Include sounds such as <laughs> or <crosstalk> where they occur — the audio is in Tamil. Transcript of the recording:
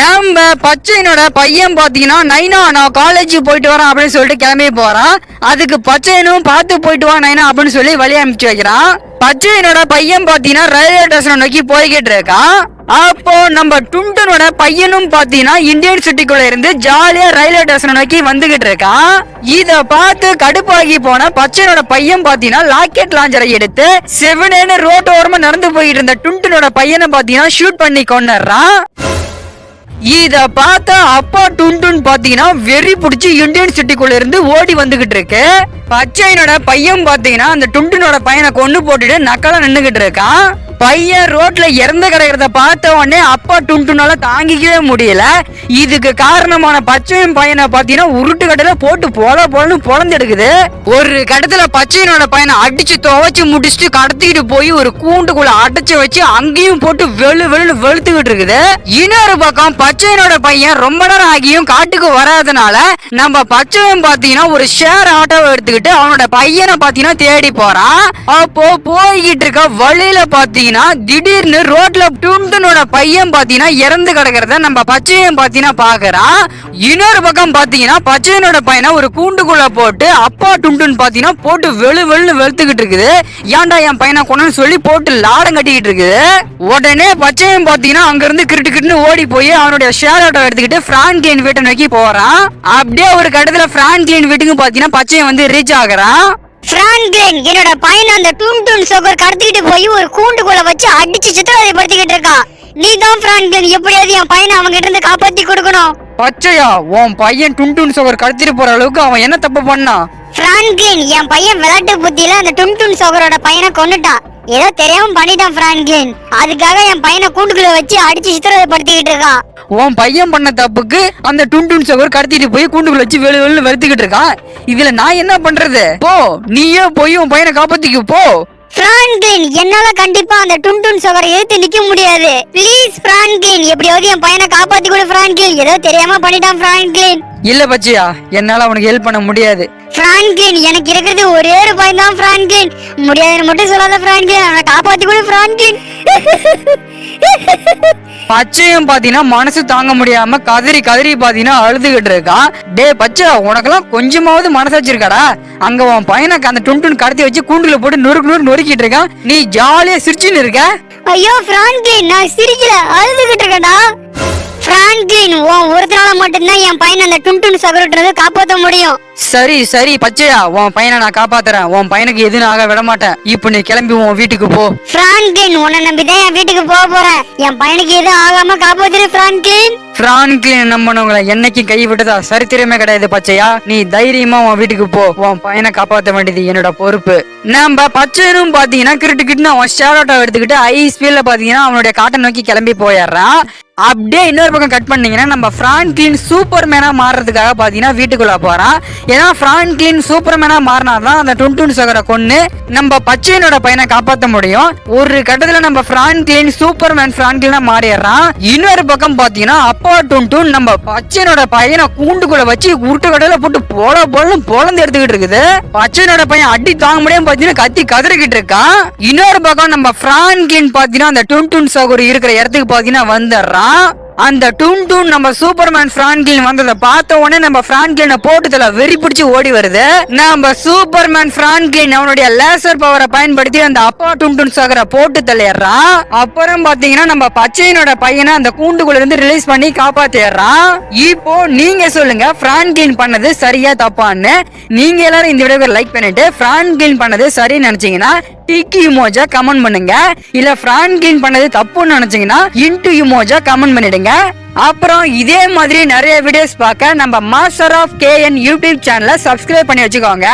நம்ம பச்சையனோட பையன் பாத்தீங்கன்னா நைனா நான் காலேஜ் போயிட்டு வரேன் அப்படின்னு சொல்லிட்டு கிளம்பி போறான். அதுக்கு பச்சையனும் பார்த்து போயிட்டு வா நைனா அப்படின்னு சொல்லி வழி அனுப்பிச்சு வைக்கிறான். பச்சையனோட பையன் பாத்தீங்கன்னா ரயில்வே ஸ்டேஷன் நோக்கி போய்கிட்டு இருக்கான். அப்போ நம்ம டுண்டனோட பையனும் பாத்தீங்கன்னா இந்தியன் சிட்டிக்குள்ள இருந்து ஜாலியா ரயில்வே ஸ்டேஷன் நோக்கி வந்துகிட்டு இருக்கான். இத பார்த்து கடுப்பாகி போன பச்சையனோட பையன் பாத்தீங்கன்னா லாக்கெட் லாஞ்சரை எடுத்து செவனேன்னு ரோட்டோரமா நடந்து போயிட்டு இருந்த டுண்டனோட பையனை பாத்தீங்கன்னா ஷூட் பண்ணி கொண்டுறான் இத பார்த்தா அப்பா டுண்டுன்னு பாத்தீங்கன்னா வெறி பிடிச்சி இந்தியன் சிட்டிக்குள்ள இருந்து ஓடி வந்துகிட்டு இருக்கு. பச்சையனோட பையன் பாத்தீங்கன்னா அந்த டுண்டுனோட பையனை கொண்டு போட்டுட்டு நக்கலா நின்னுகிட்டு இருக்கான். பையன் ரோட்ல இறந்து கிடக்கிறத பார்த்த உடனே அப்பா டுன்டுனால தாங்கிக்கவே முடியல. இதுக்கு காரணமான பச்சையும் பையனை பாத்தீங்கன்னா உருட்டு கடையில போட்டு போல போலன்னு பொழந்து எடுக்குது. ஒரு கடத்துல பச்சையனோட பையனை அடிச்சு துவைச்சு முடிச்சுட்டு கடத்திக்கிட்டு போய் ஒரு கூண்டுக்குள்ள அடைச்சு வச்சு அங்கேயும் போட்டு வெளு வெளு வெளுத்துக்கிட்டு இருக்குது. இன்னொரு பக்கம் பச்சையனோட பையன் ரொம்ப நேரம் ஆகியும் காட்டுக்கு வராதனால நம்ம பச்சையும் பாத்தீங்கன்னா ஒரு ஷேர் ஆட்டோவை எடுத்துக்கிட்டு அவனோட பையனை பாத்தீங்கன்னா தேடி போறான். அப்போ போய்கிட்டு இருக்க வழியில பாத்தீங்கன்னா திடீர்னு ரோட்ல டுண்டனோட பையன் பாத்தீங்கன்னா இறந்து கிடக்கிறத நம்ம பச்சையன் பாத்தீங்கன்னா பாக்குறான் இன்னொரு பக்கம் பாத்தீங்கன்னா பச்சையனோட பையனை ஒரு கூண்டுக்குள்ள போட்டு அப்பா டுண்டுன்னு பாத்தீங்கன்னா போட்டு வெளு வெளுன்னு வெளுத்துக்கிட்டு இருக்குது. ஏன்டா என் பையனை கொண்டு சொல்லி போட்டு லாடம் கட்டிக்கிட்டு இருக்குது. உடனே பச்சையன் பாத்தீங்கன்னா அங்க இருந்து கிரிட்டு கிட்டுன்னு ஓடி போய் அவனுடைய ஷேர் ஆட்டோ எடுத்துக்கிட்டு பிரான்கிளின் வீட்டை நோக்கி போறான். அப்படியே ஒரு கடத்துல பிரான்கிளின் வீட்டுக்கு பாத்தீங்கன்னா பச்சையன் வந்து ரீச் ஆகுறான். பிரான்க்ளின் என்னோட அந்த டூன் டூன் சோகர் கடத்திக்கிட்டு போய் ஒரு கூண்டுக்குள்ள வச்சு அடிச்சு சித்திரவதைப்படுத்திக்கிட்டு இருக்கான் நீ தான் பிரான்க்ளின் எப்படியாவது என் பையனை அவங்க கிட்ட இருந்து காப்பாத்தி கொடுக்கணும். பச்சையா உன் பையன் டுன்டுன் சோகர் கடத்திட்டு போற அளவுக்கு அவன் என்ன தப்பு பண்ணான் பிரான்க்ளின் என் பையன் விளையாட்டு புத்தியில அந்த டுன் டூன் சோகரோட பையனை கொன்னுட்டான். ஏதோ தெரியாம பண்ணிட்டான் பிரான்க்ளின் அதுக்காக என் பையனை கூண்டுக்குள்ள வச்சு அடிச்சு சித்திரவதைப்படுத்திக்கிட்டு இருக்கான் உன் பையன் பண்ண தப்புக்கு அந்த டுன்டுன் சோகர் கடத்திட்டு போய் கூண்டுக்குள்ள வச்சு வெளு வெளுன்னு வெளுத்துக்கிட்டு இருக்கான். இதுல நான் என்ன பண்றது? போ நீயே போய் உன் பையனை காப்பாத்திக்கு போ. பிரான்க்ளின் என்னால கண்டிப்பா அந்த டுன் டூன் சோகரை எதிர்த்து நிக்க முடியாது. ப்ளீஸ் பிரான்க்ளின் எப்படியாவது என் பையனை காப்பாத்தி கொடு பிரான்க்ளின் ஏதோ தெரியாம பண்ணிட்டான் பிரான்க்ளின் இல்ல பச்சையா என்னால அவனுக்கு ஹெல்ப் பண்ண முடியாது. பிரான்க்ளின் எனக்கு இருக்கிறது ஒரே ஒரு பையன் தான் பிரான்க்ளின் முடியாதுன்னு மட்டும் சொல்லாத பிரான்க்ளின் அவனை காப்பாத்தி கொடு பிரான்க்ளின் <laughs> பச்சையும் பாத்தீங்கன்னா மனசு தாங்க முடியாம கதறி கதறி பாத்தீங்கன்னா அழுதுகிட்டு இருக்கான் டே பச்சை உனக்கெல்லாம் கொஞ்சமாவது மனசு வச்சிருக்காடா. அங்க உன் பையனுக்கு அந்த டுன் கடத்தி வச்சு கூண்டுல போட்டு நொறுக்கு நொறு நொறுக்கிட்டு இருக்கான். நீ ஜாலியா சிரிச்சுன்னு இருக்க? ஐயோ பிரான்க்ளின் நான் சிரிக்கல. அழுதுகிட்டு இருக்கேன்டா. பிரான்க்ளின் உன் ஒருத்தனால மட்டும்தான் என் பையனை அந்த டுன் டுன் சகரட்டு காப்பாத்த முடியும். சரி சரி பச்சையா உன் பையனை நான் காப்பாத்துறேன். உன் பையனுக்கு எதுவும் ஆக விட மாட்டேன் இப்போ நீ கிளம்பி உன் வீட்டுக்கு போ. பிரான்க்ளின் உன்னை நம்பி தான் என் வீட்டுக்கு போக போறேன். என் பையனுக்கு எதுவும் ஆகாம காப்பாத்துரு பிரான்க்ளின் பிரான்க்ளின் நம்பினவங்களை என்னைக்கும் கை விட்டதா? சரித்திரமே கிடையாது பச்சையா. நீ தைரியமா உன் வீட்டுக்கு போ. உன் பையனை காப்பாத்த வேண்டியது என்னோட பொறுப்பு. நம்ம பச்சைனும் பாத்தீங்கன்னா கிரிட்டு கிட்டுன்னு அவன் ஷேர் எடுத்துக்கிட்டு ஐ ஸ்பீட்ல பாத்தீங்கன்னா அவனுடைய காட்டை நோக்கி கிளம்பி போயிடுறான். அப்படியே இன்னொரு பக்கம் கட் பண்ணீங்கன்னா நம்ம ஃப்ரான்க்ளின் சூப்பர் மேனாக மாறுறதுக்காக பார்த்தீங்கன்னா வீட்டுக்குள்ளே போகிறான் ஏன்னா ஃப்ரான்க்ளின் சூப்பர் மேனாக மாறினாதான் அந்த டுன்டுன் சகரை கொண்டு நம்ம பச்சையனோட பையனை காப்பாற்ற முடியும். ஒரு கட்டத்தில் நம்ம ஃப்ரான்க்ளின் சூப்பர் மேன் ஃப்ரான்க்ளினாக மாறிடுறான். இன்னொரு பக்கம் பார்த்தீங்கன்னா அப்பா டுன்டுன் நம்ம பச்சையனோட பையனை கூண்டுக்குள்ளே வச்சு உருட்டு கடையில போட்டு போல போலன்னு பொழந்து எடுத்துக்கிட்டு இருக்குது. பச்சையனோட பையன் அடி தாங்க முடியாம பார்த்தீங்கன்னா கத்தி கதறிக்கிட்டு இருக்கான். இன்னொரு பக்கம் நம்ம ஃப்ரான்க்ளின் பார்த்தீங்கன்னா அந்த டுன்டுன் சகோரி இருக்கிற இடத்துக்கு பார்த்தீங்கன்னா வந்துடுறான். ah! அந்த டூன் டூன் நம்ம சூப்பர்மேன் பிரான்கிளின் வந்ததை பார்த்த உடனே நம்ம பிரான்கிளினை போட்டுதல வெறி பிடிச்சு ஓடி வருது. நம்ம சூப்பர்மேன் பிரான்கிளின் அவனுடைய லேசர் பவரை பயன்படுத்தி அந்த அப்பா டூன் டூன் சாகர போட்டு தள்ளிடுறான் அப்புறம் பாத்தீங்கன்னா நம்ம பச்சையனோட பையனை அந்த கூண்டுக்குள்ள இருந்து ரிலீஸ் பண்ணி காப்பாத்திடுறான் இப்போ நீங்க சொல்லுங்க பிரான்கிளின் பண்ணது சரியா தப்பான்னு. நீங்க எல்லாரும் இந்த வீடியோக்கு லைக் பண்ணிட்டு பிரான்கிளின் பண்ணது சரின்னு நினைச்சீங்கன்னா டிக்கு இமோஜா கமெண்ட் பண்ணுங்க. இல்ல பிரான்கிளின் பண்ணது தப்புன்னு நினைச்சீங்கன்னா இன்டு இமோஜா கமெண்ட் பண்ணிடுங்க. அப்புறம் இதே மாதிரி நிறைய வீடியோஸ் பார்க்க நம்ம மாஸ்டர் ஆஃப் கேஎன் யூடியூப் சேனலை சப்ஸ்கிரைப் பண்ணி வச்சுக்கோங்க.